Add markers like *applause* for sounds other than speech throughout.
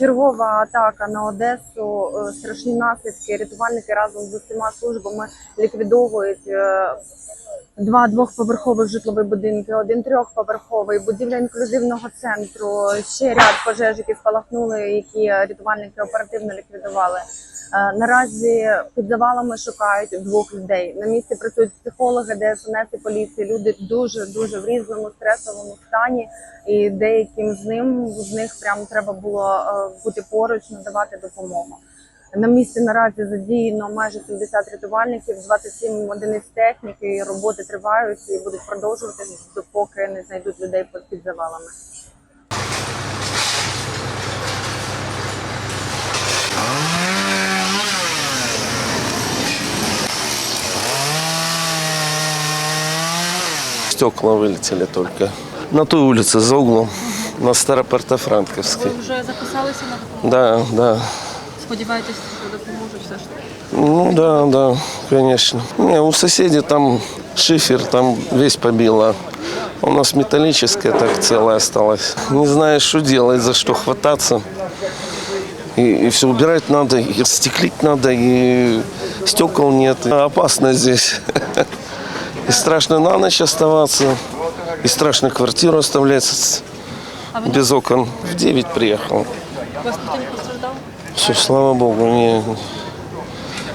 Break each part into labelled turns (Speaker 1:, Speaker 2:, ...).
Speaker 1: Чергова атака на Одесу, е, страшні наслідки. Рятувальники разом з усіма службами ліквідовують е, два двохповерхових житлових будинки, один трьохповерховий, будівля інклюзивного центру, ще ряд пожеж, які спалахнули, які рятувальники оперативно ліквідували. Е, Наразі під завалами шукають двох людей. На місці працюють психологи, ДСНС і поліції. Люди дуже дуже в різному стресовому стані, і деяким з ним з них прям треба було е, бути поруч, надавати допомогу. На місці наразі задіяно майже 70 рятувальників, 27 одиниць техніки. Роботи тривають і будуть продовжуватися, допоки не знайдуть людей під завалами.
Speaker 2: Стекла вылетели только. На той улице, за углом, на Старопортофранковской.
Speaker 3: Ви вже записалися на допомогу?
Speaker 2: Да, да.
Speaker 3: Сподіваєтесь, що допоможуть все ж таки?
Speaker 2: Ну да, да, конечно. Не, у соседей там шифер там весь побило. У нас металлическое так целое осталось. Не знаешь, что делать, за что хвататься. И, все убирать надо, и стеклить надо, и стекол нет. Опасно здесь. *laughs* И страшно на ночь оставаться, и страшно квартиру оставлять
Speaker 3: А
Speaker 2: без окон. В 9 приехал.
Speaker 3: вас не?
Speaker 2: Все, слава богу, не,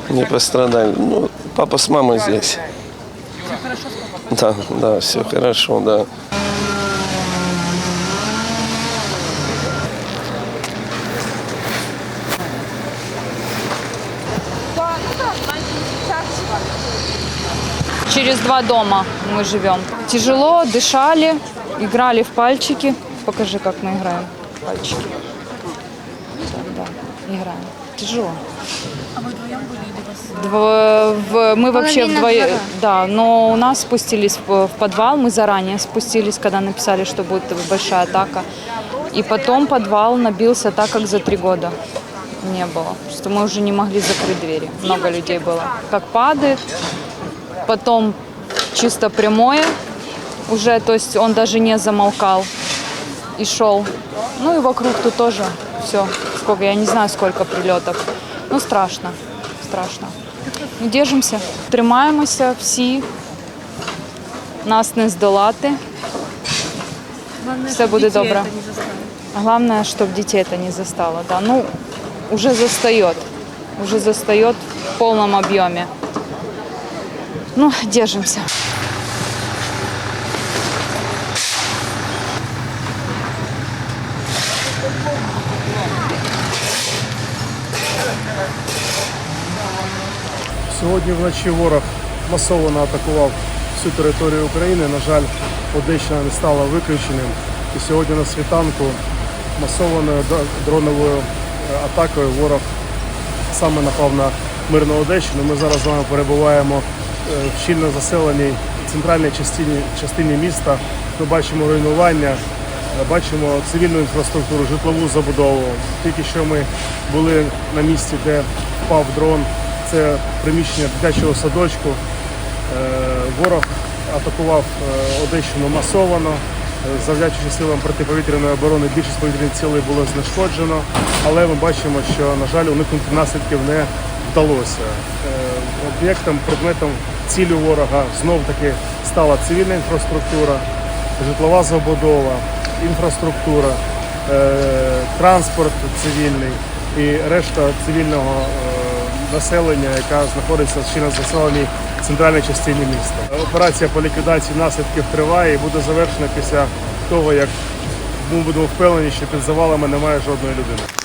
Speaker 2: не пострадали. Ну, папа с мамой здесь.
Speaker 3: Все хорошо?
Speaker 2: Да, да, все хорошо, да.
Speaker 4: Через два дома мы живем. Тяжело, дышали, играли в пальчики. Покажи, как мы играем в пальчики. Так, да, играем. Тяжело.
Speaker 3: А ви вдвоєм були до вас?
Speaker 4: Дво- в- мы вообще
Speaker 5: Половина
Speaker 4: вдвоем,
Speaker 5: двора.
Speaker 4: да, но у нас спустились в, в подвал, мы заранее спустились, когда написали, что будет большая атака. И потом подвал набился так, как за три года не было. Что мы уже не могли закрыть двери. Много людей было. Как падает, потом чисто прямое уже, то есть он даже не замолкал и шел. Ну и вокруг тут тоже все. Сколько, я не знаю, сколько прилетов. Ну страшно, страшно. Ну, Держимося, тримаємося всі. Нас не здолати.
Speaker 3: Головне,
Speaker 4: Все
Speaker 3: щоб
Speaker 4: буде
Speaker 3: дітей
Speaker 4: добре.
Speaker 3: це не застали.
Speaker 4: Главное, чтобы детей это не застало. Да. Ну, уже застает. Уже застает в полном объеме. Ну, держимся.
Speaker 6: Сьогодні вночі ворог масово атакував всю територію України. На жаль, Одещина не стала виключенням. І сьогодні на світанку масованою дроновою е, атакою ворог саме напав на мирну Одещину. Ми зараз з вами перебуваємо в щільно заселеній центральній частині, частині міста. Ми бачимо руйнування, е, бачимо цивільну інфраструктуру, житлову забудову. Тільки що ми були на місці, де впав дрон. Це приміщення дитячого садочку. Е, Ворог атакував е, Одещину масовано. Е, Завдячуючи силам протиповітряної оборони, більшість повітряних цілей було знешкоджено, але ми бачимо, що, на жаль, уникнути наслідків не вдалося. Об'єктом, предметом цілі ворога знов таки стала цивільна інфраструктура, житлова забудова, інфраструктура, е, транспорт цивільний і решта цивільного е, населення, яка знаходиться в щільно заселеній центральній частині міста. Операція по ліквідації наслідків триває і буде завершена після того, як ми будемо впевнені, що під завалами немає жодної людини.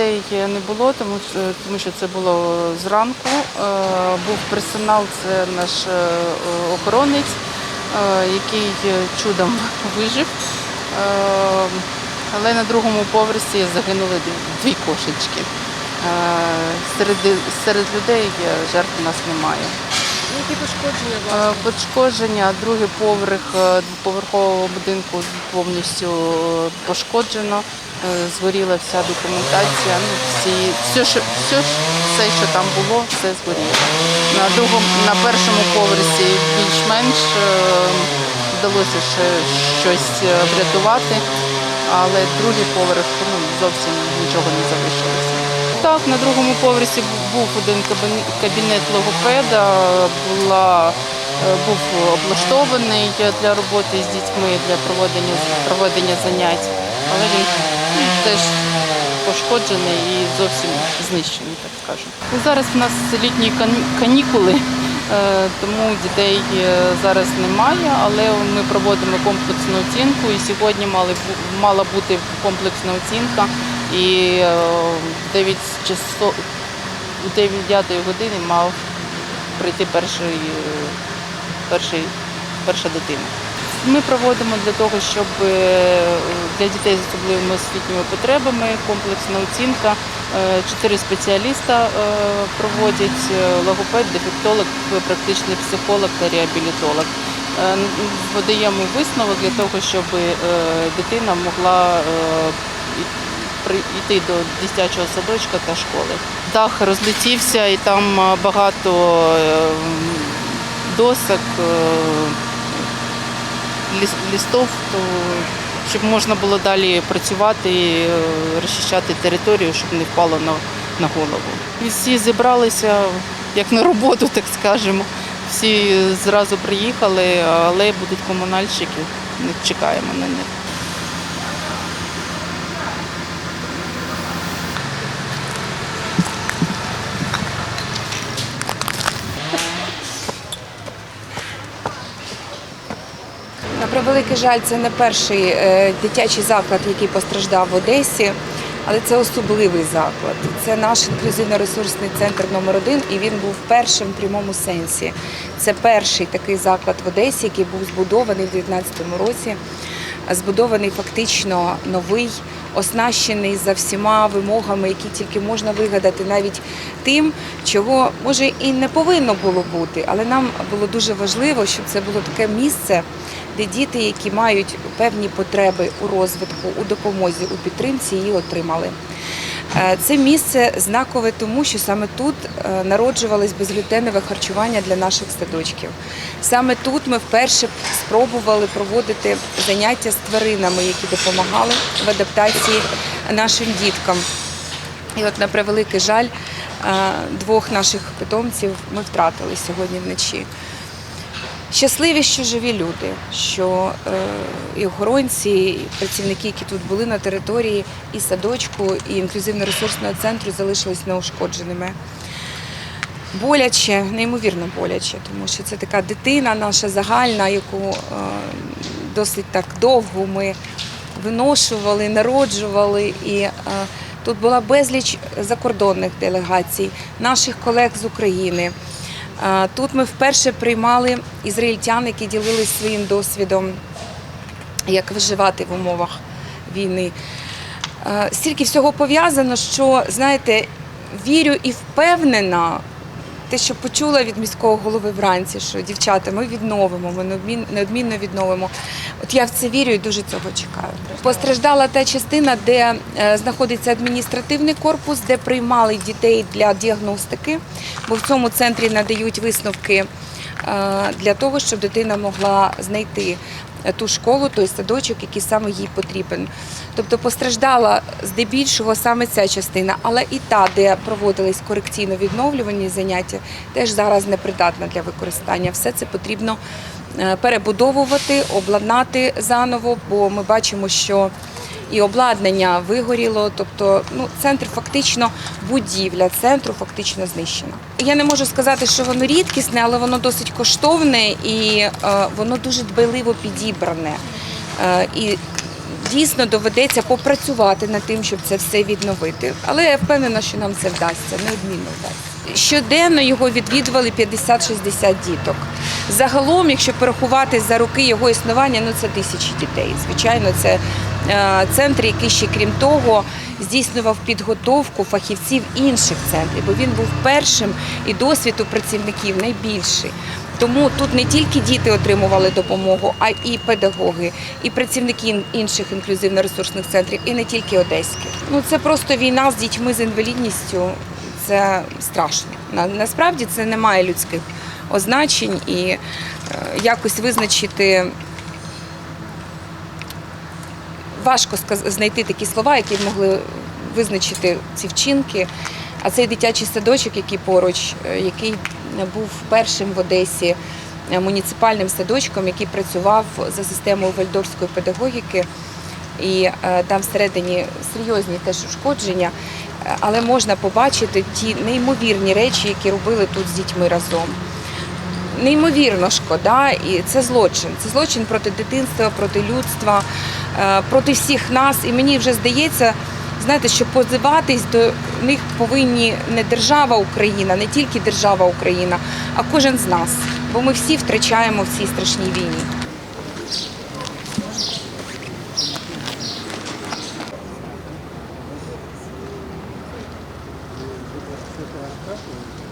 Speaker 7: Дітей не було, тому що, тому що це було зранку. Е, Був персонал, це наш е, охоронець, е, який чудом *laughs* вижив. Але на другому поверсі загинули дві- кошечки. Серед, серед людей жертв у нас немає.
Speaker 3: Які пошкодження?
Speaker 7: Пошкодження, другий поверх двоповерхового будинку повністю пошкоджено. Згоріла вся документація. Ну, всі, все, що, все, все, що там було, все згоріло. На другому, на першому поверсі більш-менш е, вдалося ще щось е, врятувати, але другий поверх ну, зовсім нічого не залишилося. Так, на другому поверсі був один кабінет логопеда, була, е, був облаштований для роботи з дітьми, для проведення, проведення занять, але він теж пошкоджений і зовсім знищений, так скажемо. Ну, Зараз в нас літні канікули, е, тому дітей е, зараз немає, але ми проводимо комплексну оцінку. І сьогодні мала бути комплексна оцінка. І е, в 9 часов, у 9 години мав прийти перший, е, перший, перша дитина. Ми проводимо для того, щоб е, для дітей з особливими освітніми потребами комплексна оцінка. Е, Чотири спеціаліста е, проводять логопед, дефектолог, практичний психолог та реабілітолог. Подаємо висновок для того, щоб дитина могла е, і- при- йти до дитячого садочка та школи. Дах розлетівся і там багато досок. Ліс- лістов, то щоб можна було далі працювати, і, е, розчищати територію, щоб не впало на, на голову. Всі зібралися як на роботу, так скажемо. Всі зразу приїхали, але будуть комунальщики. не чекаємо на них.
Speaker 5: Превеликий жаль, це не перший е, дитячий заклад, який постраждав в Одесі, але це особливий заклад. Це наш інклюзивно-ресурсний центр номер один, і він був першим в прямому сенсі. Це перший такий заклад в Одесі, який був збудований в 2019 році. Збудований фактично новий, оснащений за всіма вимогами, які тільки можна вигадати, навіть тим, чого може і не повинно було бути. Але нам було дуже важливо, щоб це було таке місце, де діти, які мають певні потреби у розвитку, у допомозі, у підтримці, її отримали. Е, Це місце знакове тому, що саме тут е, народжувалось безглютенове харчування для наших садочків. Саме тут ми вперше спробували проводити заняття з тваринами, які допомагали в адаптації нашим діткам. І от на превеликий жаль, е, двох наших питомців ми втратили сьогодні вночі. Щасливі, що живі люди, що е, і охоронці, і працівники, які тут були на території і садочку, і інклюзивно-ресурсного центру залишились неушкодженими. Боляче, неймовірно боляче, тому що це така дитина наша загальна, яку е, досить так довго ми виношували, народжували. І е, тут була безліч закордонних делегацій, наших колег з України. Тут ми вперше приймали ізраїльтян, які ділились своїм досвідом, як виживати в умовах війни. Стільки всього пов'язано, що, знаєте, вірю і впевнена, те, що почула від міського голови вранці, що дівчата, ми відновимо, ми неодмінно відновимо. От я в це вірю і дуже цього чекаю. Постраждала та частина, де е, знаходиться адміністративний корпус, де приймали дітей для діагностики, бо в цьому центрі надають висновки е, для того, щоб дитина могла знайти ту школу, той садочок, який саме їй потрібен. Тобто постраждала здебільшого саме ця частина, але і та, де проводились корекційно відновлювані заняття, теж зараз непридатна для використання. Все це потрібно е, перебудовувати, обладнати заново, бо ми бачимо, що і обладнання вигоріло. Тобто, ну центр фактично будівля центру фактично знищена. Я не можу сказати, що воно рідкісне, але воно досить коштовне і е, воно дуже дбайливо підібране. Е, і дійсно доведеться попрацювати над тим, щоб це все відновити. Але я впевнена, що нам це вдасться, неодмінно вдасться. Щоденно його відвідували 50-60 діток. Загалом, якщо порахувати за роки його існування, ну це тисячі дітей. Звичайно, це е, центр, який ще крім того здійснював підготовку фахівців інших центрів, бо він був першим і досвід у працівників найбільший. Тому тут не тільки діти отримували допомогу, а і педагоги, і працівники інших інклюзивно-ресурсних центрів, і не тільки одеських. Ну це просто війна з дітьми з інвалідністю. Це страшно. На- Насправді це не має людських означень і е, якось визначити. Важко знайти такі слова, які б могли визначити ці вчинки. А цей дитячий садочок, який поруч, е, який був першим в Одесі е, муніципальним садочком, який працював за системою вальдорфської педагогіки, і е, там всередині серйозні теж ушкодження, але можна побачити ті неймовірні речі, які робили тут з дітьми разом. Неймовірно шкода, і це злочин. Це злочин проти дитинства, проти людства, Е, проти всіх нас. І мені вже здається, знаєте, що позиватись до них повинні не держава Україна, не тільки держава Україна, а кожен з нас. Бо ми всі втрачаємо в цій страшній війні. Thank you.